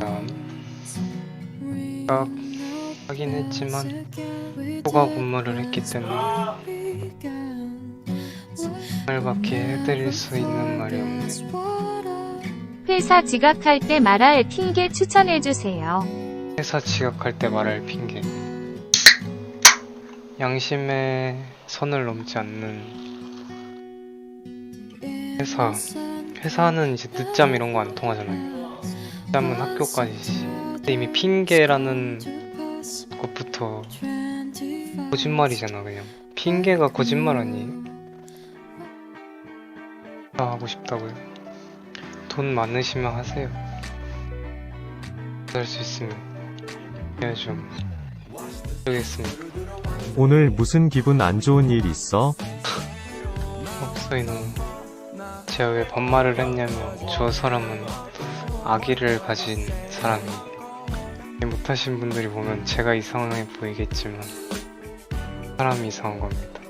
다음 딱 하긴 했지만 휴가 근무를 했기 때문에 말밖에 해드릴 수 있는 말이 없네 회사 지각할 때 말할 핑계 추천해주세요. 회사 지각할 때 말할 핑계. 양심의 선을 넘지 않는 회사 회사는 이제 늦잠 이런 거 안 통하잖아요 늦잠은 학교까지지 근데 이미 핑계라는 것부터 거짓말이잖아 그냥 핑계가 거짓말 아니에요? 다 하고 싶다고요 돈 많으시면 하세요 할 수 있으면 예, 좀 모르겠습니다. 오늘 무슨 기분 안 좋은 일 있어? 없어 이놈. 제가 왜 반말을 했냐면 저 사람은 아기를 가진 사람이 못하신 분들이 보면 제가 이상해 보이겠지만 사람이 이상한 겁니다.